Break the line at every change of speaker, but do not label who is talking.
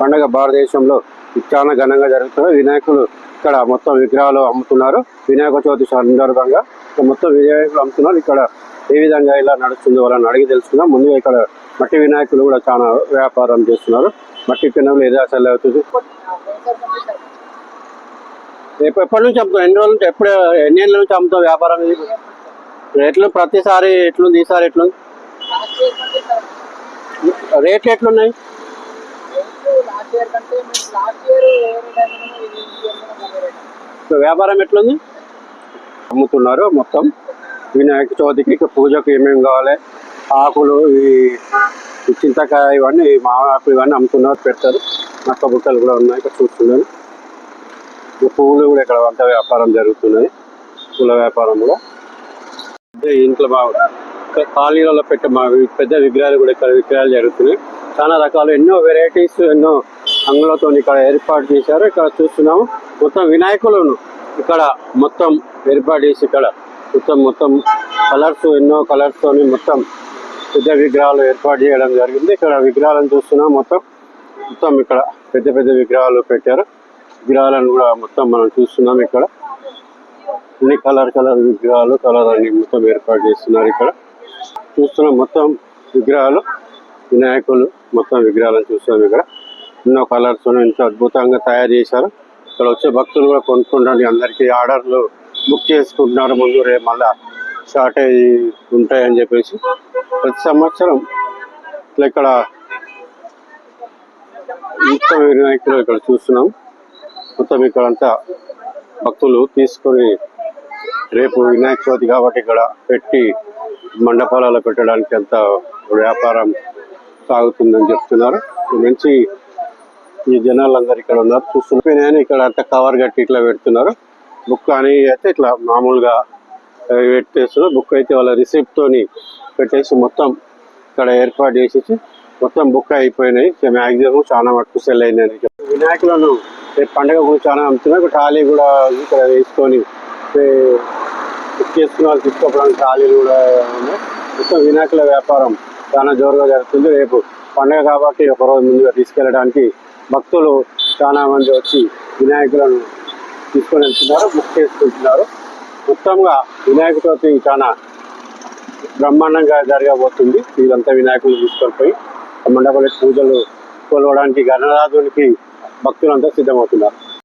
పండగ భారతదేశంలో చాలా ఘనంగా జరుగుతుంది వినాయకులు ఇక్కడ మొత్తం విగ్రహాలు అమ్ముతున్నారు. వినాయక చవితి సందర్భంగా మొత్తం వినాయకులు అమ్ముతున్నారు. ఇక్కడ ఏ విధంగా ఇలా నడుస్తుందో వాళ్ళని అడిగి తెలుసుకుందాం. ముందుగా ఇక్కడ మట్టి వినాయకులు కూడా చాలా వ్యాపారం చేస్తున్నారు. మట్టి పిన్నలు ఏదో అసలు అవుతుంది? ఎప్పటి నుంచి అమ్ముతాం ఎన్ని రోజుల నుంచి ఎప్పుడు ఎన్ని ఏళ్ళ నుంచి అమ్ముతాం వ్యాపారం రేట్లు ప్రతిసారి ఎట్లుంది? ఈసారి ఎట్లుంది? రేట్లు ఎట్లున్నాయి?
ఇయర్ కంటే మేము లాస్ట్ ఇయర్
సో వ్యాపారం ఎట్లుంది? అమ్ముతున్నారు మొత్తం. వినాయక చవితికి పూజకు ఏమేమి కావాలి? ఆకులు ఈ చింతకాయ ఇవన్నీ మామిడి ఇవన్నీ అమ్ముతున్నారు పెడతారు. నక్క బుట్టలు కూడా ఉన్నాయి ఇక్కడ చూస్తున్నాను. పువ్వులు కూడా ఇక్కడ వంట వ్యాపారం జరుగుతున్నది. పూల వ్యాపారం కూడా. ఇంట్లో మా ఖాళీలలో పెట్టే మా పెద్ద విగ్రహాలు కూడా ఇక్కడ విగ్రహాలు జరుగుతున్నాయి. చాలా రకాలు ఎన్నో వెరైటీస్ ఎన్నో అంగులతో ఇక్కడ ఏర్పాటు చేశారు. ఇక్కడ చూస్తున్నాము. మొత్తం వినాయకులను ఇక్కడ మొత్తం ఏర్పాటు చేసి ఇక్కడ మొత్తం మొత్తం కలర్స్ ఎన్నో కలర్స్ తోని మొత్తం పెద్ద విగ్రహాలు ఏర్పాటు చేయడం జరిగింది. ఇక్కడ విగ్రహాలను చూస్తున్నాం మొత్తం. మొత్తం ఇక్కడ పెద్ద పెద్ద విగ్రహాలు పెట్టారు. విగ్రహాలను కూడా మొత్తం మనం చూస్తున్నాం ఇక్కడ. అన్ని కలర్ కలర్ విగ్రహాలు కలర్ అన్ని మొత్తం ఏర్పాటు చేస్తున్నారు ఇక్కడ. చూస్తున్నాం మొత్తం విగ్రహాలు. వినాయకులు మొత్తం విగ్రహాలను చూస్తున్నాం ఇక్కడ. ఎన్నో కలర్స్ ఎంతో అద్భుతంగా తయారు చేశారు. ఇక్కడ వచ్చే భక్తులు కూడా కొనుక్కుంటారు అందరికీ ఆర్డర్లు బుక్ చేసుకుంటున్నారు. ముందు రేపు మళ్ళా షార్టేజ్ ఉంటాయని చెప్పేసి. ప్రతి సంవత్సరం ఇట్లా ఇక్కడ మొత్తం వినాయకులు ఇక్కడ చూస్తున్నాం. మొత్తం ఇక్కడ అంతా భక్తులు తీసుకొని రేపు వినాయక చవితి కాబట్టి ఇక్కడ పెట్టి మండపాలలో పెట్టడానికి అంత వ్యాపారం సాగుతుందని చెప్తున్నారు. మంచి ఈ జనాలు అందరు ఇక్కడ ఉన్నారు. చూస్తున్నారు. ఇక్కడ అంతా కవర్ కట్టి ఇట్లా పెడుతున్నారు. బుక్ అని అయితే ఇట్లా మామూలుగా పెట్టేస్తున్నారు. బుక్ అయితే వాళ్ళ రిసిప్ట్తోని పెట్టేసి మొత్తం ఇక్కడ ఏర్పాటు చేసేసి మొత్తం బుక్ అయిపోయినాయి. మ్యాక్సిమం చాలా మటుకు సెల్ అయినాయి. వినాయకులను పండుగ కూడా చాలా అమ్ముతున్నారు. ట్రాలీ కూడా ఇక్కడ వేసుకొని బుక్ చేసుకున్న వాళ్ళు తీసుకోవడానికి ట్రాలీలు కూడా ఉన్నాయి. మొత్తం వినాయకుల వ్యాపారం చాలా జోరుగా జరుగుతుంది. రేపు పండుగ కాబట్టి ఒక రోజు ముందుగా తీసుకెళ్ళడానికి భక్తులు చాలా మంది వచ్చి వినాయకులను తీసుకొని వెళ్తున్నారు బుక్ చేసుకుంటున్నారు. మొత్తంగా వినాయక చవితి చాలా బ్రహ్మాండంగా జరగబోతుంది. వీళ్ళంతా వినాయకులు తీసుకొని పోయి మండపంలో పూజలు కొలవడానికి గణరాజునికి భక్తులంతా సిద్ధమవుతున్నారు.